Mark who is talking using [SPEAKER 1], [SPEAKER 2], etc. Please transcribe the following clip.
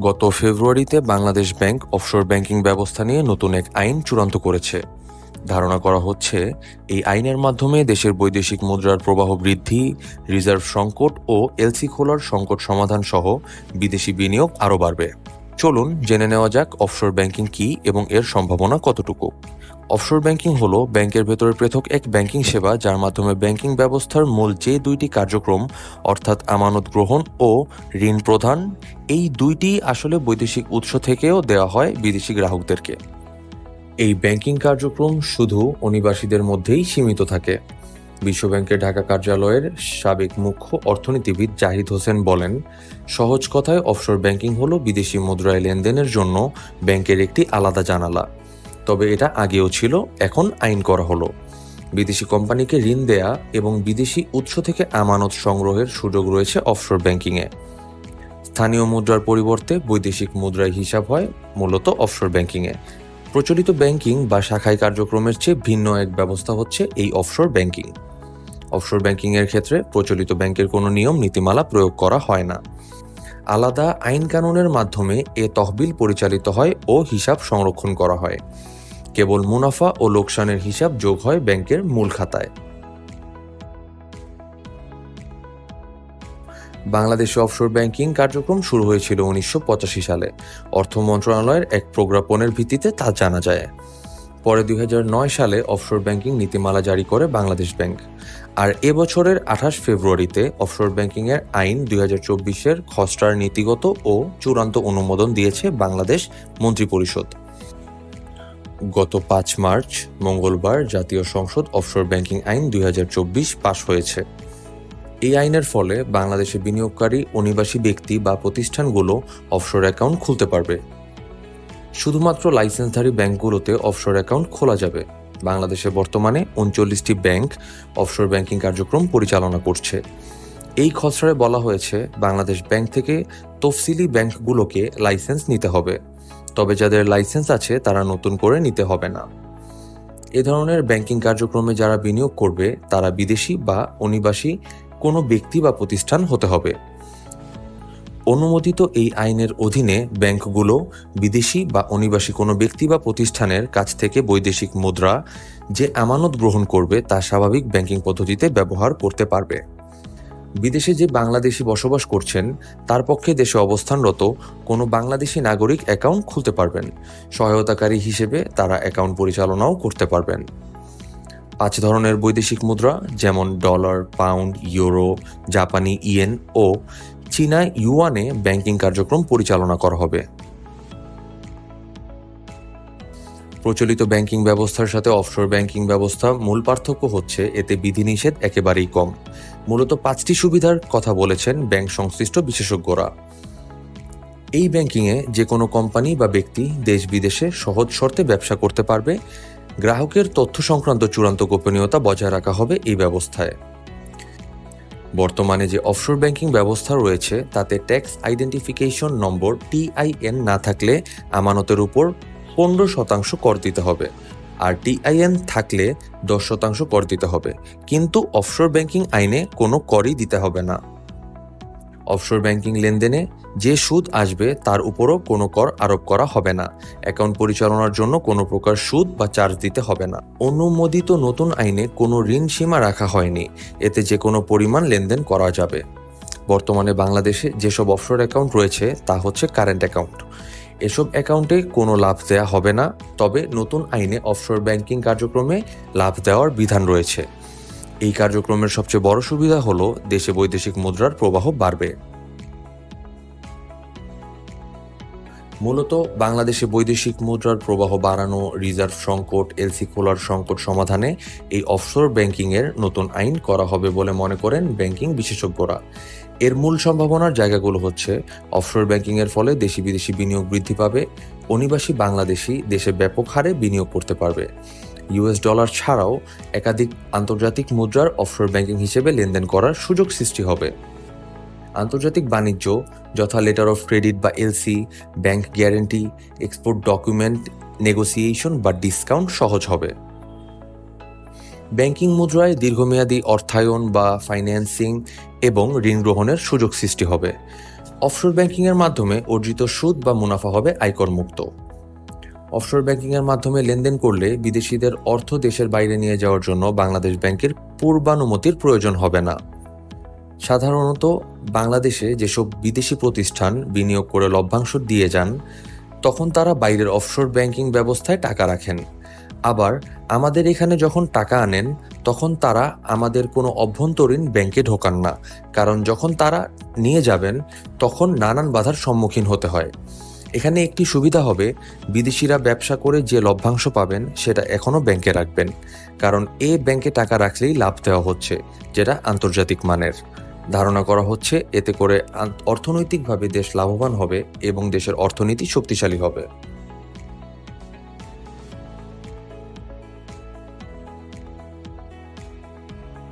[SPEAKER 1] গত ফেব্রুয়ারিতে Bangladesh bank offshore banking ব্যবস্থা নিয়ে নতুন এক আইন চূড়ান্ত করেছে। ধারণা করা হচ্ছে, এই আইনের মাধ্যমে দেশের বৈদেশিক মুদ্রার প্রবাহ বৃদ্ধি, রিজার্ভ সংকট ও এলসি খোলার সংকট সমাধান সহ বিদেশি বিনিয়োগ আরও বাড়বে। চলুন জেনে নেওয়া যাক অফশোর ব্যাংকিং কী এবং এর সম্ভাবনা কতটুকু। অফশোর ব্যাংকিং হলো ব্যাংকের ভেতরে পৃথক এক ব্যাংকিং সেবা যার মাধ্যমে ব্যাংকিং ব্যবস্থার মূল যে দুইটি কার্যক্রম, অর্থাৎ আমানত গ্রহণ ও ঋণ প্রদান, এই দুইটি আসলে বৈদেশিক উৎস থেকেও দেওয়া হয় বিদেশি গ্রাহকদেরকে। এই ব্যাংকিং কার্যক্রম শুধু অনিবাসীদের মধ্যেই সীমিত থাকে। বিশ্বব্যাংকের ঢাকা কার্যালয়ের সাবেক মুখ্য অর্থনীতিবিদ জাহিদ হোসেন বলেন, সহজ কথায় অফশোর ব্যাংকিং হলো বিদেশি মুদ্রায় লেনদেনের জন্য ব্যাংকের একটি আলাদা জানালা। তবে এটা আগেও ছিল, এখন আইন করা হলো। বিদেশি কোম্পানিকে ঋণ দেয়া এবং বিদেশি উৎস থেকে আমানত সংগ্রহের সুযোগ রয়েছে অফশোর ব্যাংকিংয়ে। স্থানীয় মুদ্রার পরিবর্তে বৈদেশিক মুদ্রায় হিসাব হয় মূলত অফশোর ব্যাংকিংয়ে। প্রচলিত ব্যাংকিং বা শাখায় কার্যক্রমের চেয়ে ভিন্ন এক ব্যবস্থা হচ্ছে এই অফশোর ব্যাংকিং। অফশোর ব্যাংকিংয়ের ক্ষেত্রে প্রচলিত ব্যাংকের কোনো নিয়ম, নীতিমালা প্রয়োগ করা হয় না। আলাদা আইন কানুনের মাধ্যমে এ তহবিল পরিচালিত হয় ও হিসাব সংরক্ষণ করা হয়। কেবল মুনাফা ও লোকসানের হিসাব যোগ হয় ব্যাংকের মূল খাতায়। বাংলাদেশে অফশোর ব্যাংকিং কার্যক্রম শুরু হয়েছিল উনিশশো পঁচাশি সালে। অর্থ মন্ত্রণালয়ের এক প্রজ্ঞাপনের ভিত্তিতে তা জানা যায়। পরে দুই হাজার নয় সালে অফশোর ব্যাংকিং নীতিমালা জারি করে বাংলাদেশ ব্যাংক। আর এবছরের আঠাশ ফেব্রুয়ারিতে অফশোর ব্যাংকিংয়ের আইন দুই হাজার চব্বিশের খসড়ার নীতিগত ও চূড়ান্ত অনুমোদন দিয়েছে বাংলাদেশ মন্ত্রিপরিষদ। গত পাঁচ মার্চ, মঙ্গলবার জাতীয় সংসদ অফশোর ব্যাংকিং আইন দুই হাজার চব্বিশ পাশ হয়েছে। এই আইনের ফলে বাংলাদেশে বিনিয়োগকারী অনিবাসী ব্যক্তি বা প্রতিষ্ঠানগুলো অফশোর অ্যাকাউন্ট খুলতে পারবে। শুধুমাত্র লাইসেন্সধারী ব্যাংকগুলোতে অফশোর অ্যাকাউন্ট খোলা যাবে। বাংলাদেশে বর্তমানে উনচল্লিশটি ব্যাংক অফশোর ব্যাংকিং কার্যক্রম পরিচালনা করছে। এই খসড়ায় বলা হয়েছে, বাংলাদেশ ব্যাংক থেকে তফসিলি ব্যাংকগুলোকে লাইসেন্স নিতে হবে। তবে যাদের লাইসেন্স আছে, তারা নতুন করে নিতে হবে না। এ ধরনের ব্যাংকিং কার্যক্রমে যারা বিনিয়োগ করবে, তারা বিদেশি বা অনিবাসী কোনো ব্যক্তি বা প্রতিষ্ঠান হতে হবে। অনুমোদিত এই আইনের অধীনে ব্যাংকগুলো, বিদেশি বা অনিবাসী কোনো ব্যক্তি বা প্রতিষ্ঠানের কাছ থেকে বৈদেশিক মুদ্রা যে আমানত গ্রহণ করবে তা স্বাভাবিক ব্যাংকিং পদ্ধতিতে ব্যবহার করতে পারবে। বিদেশে যে বাংলাদেশি বসবাস করছেন, তার পক্ষে দেশে অবস্থানরত কোনো বাংলাদেশি নাগরিক অ্যাকাউন্ট খুলতে পারবেন। সহায়তাকারী হিসেবে তারা অ্যাকাউন্ট পরিচালনাও করতে পারবেন। পাঁচ ধরনের বৈদেশিক মুদ্রা, যেমন ডলার, পাউন্ড, ইউরো, জাপানি ইয়েন ও চীনা ইউয়ানে ব্যাংকিং কার্যক্রম পরিচালনা করা হবে। প্রচলিত ব্যাংকিং ব্যবস্থার সাথে অফশোর ব্যাংকিং ব্যবস্থা মূল পার্থক্য হচ্ছে, এতে বিধিনিষেধ একেবারেই কম। মূলত পাঁচটি সুবিধার কথা বলেছেন ব্যাংক সংশ্লিষ্ট বিশেষজ্ঞরা। এই ব্যাংকিংয়ে যে কোনো কোম্পানি বা ব্যক্তি দেশ বিদেশে সহজ শর্তে ব্যবসা করতে পারবে। গ্রাহকের তথ্য সংক্রান্ত চূড়ান্ত গোপনীয়তা বজায় রাখা হবে এই ব্যবস্থায়। বর্তমানে যে অফশোর ব্যাংকিং ব্যবস্থা রয়েছে, তাতে ট্যাক্স আইডেন্টিফিকেশন নম্বর টিআইএন না থাকলে আমানতের উপর পনেরো শতাংশ কর দিতে হবে। আর টিআইএন থাকলে দশ শতাংশ কর দিতে হবে। কিন্তু অফশোর ব্যাংকিং আইনে কোনো করই দিতে হবে না। অফশোর ব্যাংকিং লেনদেনে যে সুদ আসবে, তার উপরও কোনো কর আরোপ করা হবে না। অ্যাকাউন্ট পরিচালনার জন্য কোনো প্রকার সুদ বা চার্জ দিতে হবে না। অনুমোদিত নতুন আইনে কোনো ঋণ সীমা রাখা হয়নি। এতে যে কোনো পরিমাণ লেনদেন করা যাবে। বর্তমানে বাংলাদেশে যেসব অফশোর অ্যাকাউন্ট রয়েছে, তা হচ্ছে কারেন্ট অ্যাকাউন্ট এসব অ্যাকাউন্টে কোনো লাভ দেওয়া হবে না। তবে নতুন আইনে অফশোর ব্যাংকিং কার্যক্রমে লাভ দেওয়ার বিধান রয়েছে। এই কার্যক্রমের সবচেয়ে বড় সুবিধা হল দেশে বৈদেশিক মুদ্রার প্রবাহ বাড়বে। মূলত বাংলাদেশে বৈদেশিক মুদ্রার প্রবাহ বাড়ানো, রিজার্ভ সংকট, এলসি খোলার সংকট সমাধানে এই অফশোর ব্যাংকিংয়ের নতুন আইন করা হবে বলে মনে করেন ব্যাংকিং বিশেষজ্ঞরা। এর মূল সম্ভাবনার জায়গাগুলো হচ্ছে, অফশোর ব্যাংকিংয়ের ফলে দেশি বিদেশি বিনিয়োগ বৃদ্ধি পাবে, অনিবাসী বাংলাদেশি দেশে ব্যাপক হারে বিনিয়োগ করতে পারবে। ইউএস ডলার ছাড়াও একাধিক আন্তর্জাতিক মুদ্রার অফশোর ব্যাংকিং হিসেবে লেনদেন করার সুযোগ সৃষ্টি হবে। আন্তর্জাতিক বাণিজ্য, যথা লেটার অফ ক্রেডিট বা LC bank guarantee export document negotiation বা ডিসকাউন্ট সহজ হবে। ব্যাংকিং মুদ্রায় দীর্ঘমেয়াদী অর্থায়ন বা ফাইন্যান্সিং এবং ঋণ গ্রহণের সুযোগ সৃষ্টি হবে। অফশোর ব্যাংকিংয়ের মাধ্যমে অর্জিত সুদ বা মুনাফা হবে আয়কর মুক্ত অফশোর ব্যাংকিংয়ের মাধ্যমে লেনদেন করলে বিদেশিদের অর্থ দেশের বাইরে নিয়ে যাওয়ার জন্য বাংলাদেশ ব্যাংকের পূর্বানুমতির প্রয়োজন হবে না। সাধারণত বাংলাদেশে যেসব বিদেশি প্রতিষ্ঠান বিনিয়োগ করে লভ্যাংশ দিয়ে যান, তখন তারা বাইরের অফশোর ব্যাংকিং ব্যবস্থায় টাকা রাখেন। আবার আমাদের এখানে যখন টাকা আনেন, তখন তারা আমাদের কোনো অভ্যন্তরীণ ব্যাংকে ঢোকান না, কারণ যখন তারা নিয়ে যাবেন, তখন নানান বাধার সম্মুখীন হতে হয়। এখানে একটি সুবিধা হবে, বিদেশিরা ব্যবসা করে যে লভ্যাংশ পাবেন সেটা এখনও ব্যাংকে রাখবেন, কারণ এ ব্যাংকে টাকা রাখলেই লাভ দেওয়া হচ্ছে, যেটা আন্তর্জাতিক মানের। ধারণা করা হচ্ছে এতে করে অর্থনৈতিকভাবে দেশ লাভবান হবে এবং দেশের অর্থনীতি শক্তিশালী হবে।